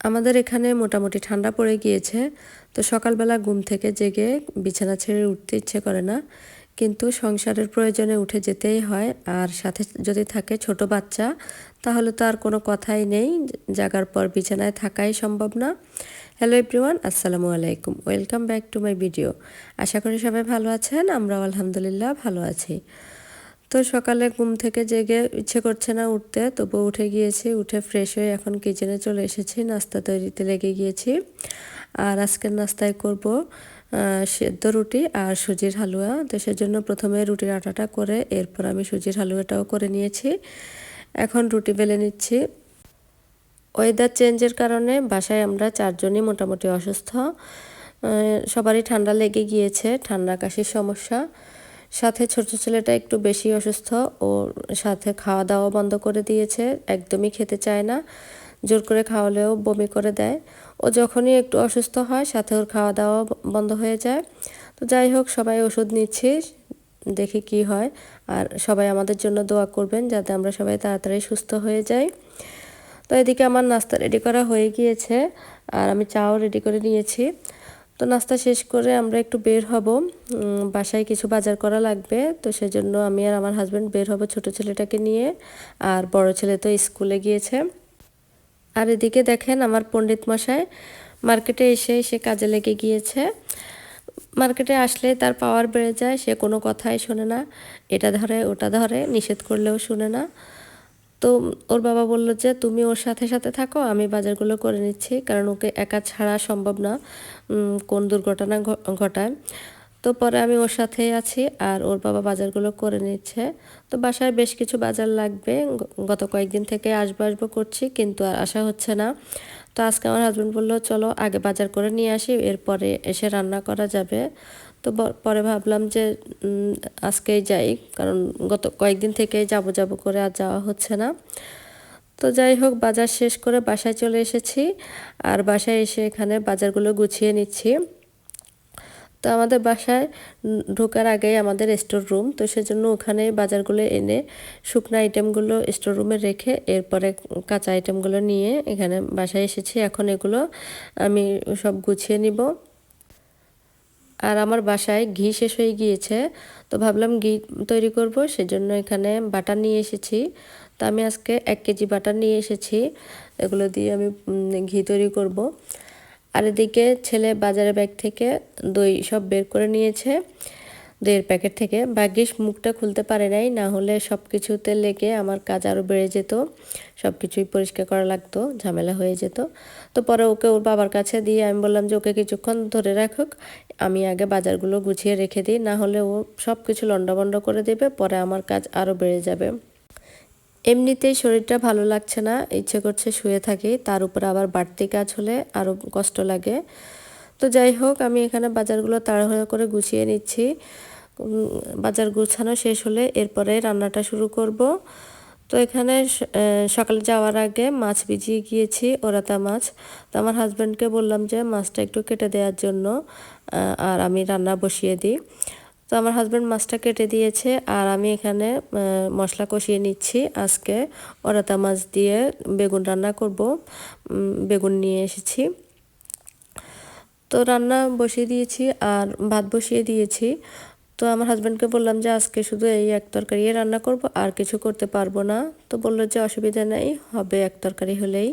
আমাদের এখানে মোটামুটি ঠান্ডা পড়ে গিয়েছে। তো সকালবেলা ঘুম থেকে জেগে বিছানা ছেড়ে উঠতে ইচ্ছে করে না। কিন্তু সংসারের প্রয়োজনে উঠে যেতেই হয়। আর সাথে যদি থাকে ছোট বাচ্চা, তাহলে তো আর কোনো কথাই নেই। জাগার পর বিছানায় থাকাই সম্ভব না। হ্যালো এভরিওয়ান আসসালামু আলাইকুম। Welcome back to my video আশা করি সবাই ভালো আছেন। আমরাও আলহামদুলিল্লাহ ভালো আছি। তো সকালে ঘুম থেকে জেগে ইচ্ছে করছে না উঠতে তবু উঠে গিয়েছি, উঠে ফ্রেশ হয়ে এখন কিচেনে চলে এসেছি, নাস্তা তৈরিতে লেগে গিয়েছি। আর আজকের নাস্তায় করব সেদ্ধ রুটি আর সুজির হালুয়া। তো সেজন্য প্রথমে রুটির আটাটা করে এরপর আমি সুজির হালুয়াটাও করে নিয়েছি। এখন রুটি বেলে নিচ্ছি। ওয়েদার চেঞ্জের কারণে বাসায় আমরা চারজনই মোটামুটি অসুস্থ। সবারই ঠান্ডা লেগে গিয়েছে, ঠান্ডা কাশির সমস্যা। সাথে ছোট ছেলেটা একটু বেশি অসুস্থ ও সাথে খাওয়া দাওয়া বন্ধ করে দিয়েছে, একদমই খেতে চায় না, জোর করে খাওয়ালেও বমি করে দেয়। ও যখনই একটু অসুস্থ হয়, সাথে ওর খাওয়া দাওয়া বন্ধ হয়ে যায়। তো যাই হোক, সবাই ওষুধ নিচ্ছি, দেখি কি হয়। আর সবাই আমাদের জন্য দোয়া করবেন, যাতে আমরা সবাই তাড়াতাড়ি সুস্থ হয়ে যাই। তো এদিকে আমার নাস্তা রেডি করা হয়ে গিয়েছে, আর আমি চাও রেডি করে নিয়েছি। তো নাস্তা শেষ করে আমরা একটু বের হব। বাসায় কিছু বাজার করা লাগবে, তো সেজন্য আমি আর আমার হাজব্যান্ড বের হব ছোট ছেলেটাকে নিয়ে, আর বড় ছেলে তো স্কুলে গিয়েছে। আর এদিকে দেখেন আমার পণ্ডিত মশাই মার্কেটে এসে সে কাজে লেগে গিয়েছে। মার্কেটে আসলে তার পাওয়ার বেড়ে যায়, সে কোনো কথাই শোনে না। এটা ধরে, ওটা ধরে, নিষেধ করলেও শুনে না। তো ওর বাবা বলল যে, তুমি ওর সাথে সাথে থাকো, আমি বাজারগুলো করে নিচ্ছি, কারণ ওকে একা ছাড়া সম্ভব না কোন দুর্ঘটনা ঘটায়। তো পরে আমি ওর সাথেই আছি আর ওর বাবা বাজারগুলো করে নিচ্ছে। তো বাসায় বেশ কিছু বাজার লাগবে গত কয়েকদিন থেকে আসব আসব করছি, কিন্তু আর আসা হচ্ছে না। তো আজকে আমার হাজব্যান্ড বলল, চলো আগে বাজার করে নিয়ে আসি, এরপরে এসে রান্না করা যাবে। তো পরে ভাবলাম যে আজকেই যাই। কারণ গত কয়েকদিন থেকেই যাব যাব করে আর যাওয়া হচ্ছে না। তো যাই হোক, বাজার শেষ করে বাসায় চলে এসেছি। আর বাসায় এসে এখানে বাজারগুলো গুছিয়ে নিচ্ছি। তো আমাদের বাসায় ঢোকার আগেই আমাদের স্টোর রুম তো সেজন্য ওখানে বাজারগুলো এনে শুকনো আইটেমগুলো স্টোর রুমে রেখে এরপরে কাঁচা আইটেমগুলো নিয়ে এখানে বাসায় এসেছি। এখন এগুলো আমি সব গুছিয়ে নিব। আর আমার বাসায় ঘি শেষ হয়ে গিয়েছে, তো ভাবলাম ঘি তৈরি করব, সেজন্য এখানে বাটার নিয়ে এসেছি। তো আমি আজকে এক কেজি বাটার নিয়ে এসেছি, এগুলো দিয়ে আমি ঘি তৈরি করব। আর এদিকে ছেলে বাজারে ব্যাগ থেকে দই সব বের করে নিয়েছে। দইয়ের প্যাকেট থেকে। ভাগ্যিস মুখটা খুলতে পারে নাই, না হলে সব কিছুতে লেগে আমার কাজ আরও বেড়ে যেত সব কিছুই পরিষ্কার করা লাগতো, ঝামেলা হয়ে যেত। তো পরে ওকে ওর বাবার কাছে দিয়ে আমি বললাম যে, ওকে কিছুক্ষণ ধরে রাখুক, আমি আগে বাজারগুলো গুছিয়ে রেখে দিই, না হলে ও সব কিছু লন্ডবন্ড করে দেবে, পরে আমার কাজ আরও বেড়ে যাবে। এমনিতেই শরীরটা ভালো লাগছে না, ইচ্ছে করছে শুয়ে থাকি, তার উপরে আবার বাড়তি কাজ হলে আরও কষ্ট লাগে। তো যাই হোক, আমি এখানে বাজারগুলো তাড়াহুড়ো করে গুছিয়ে নিচ্ছি। বাজার গুছানো শেষ হলে এরপরে রান্নাটা শুরু করব। তো এখানে সকালে যাওয়ার আগে মাছ ভিজিয়ে গিয়েছি, ওরাতা মাছ। তো আমার হাজব্যান্ডকে বললাম যে মাছটা একটু কেটে দেওয়ার জন্য আর আমি রান্না বসিয়ে দিই। তো আমার হাজব্যান্ড মাছটা কেটে দিয়েছে, আর আমি এখানে মশলা কষিয়ে নিচ্ছি। আজকে ওরাতা মাছ দিয়ে বেগুন রান্না করব। বেগুন নিয়ে এসেছি। তো রান্না বসিয়ে দিয়েছি আর ভাত বসিয়ে দিয়েছি। তো আমার হাজব্যান্ডকে বললাম যে, আজকে শুধু এই এক তরকারি রান্না করব, আর কিছু করতে পারব না। তো বলল যে, অসুবিধা নেই, হবে এক তরকারি হলেই।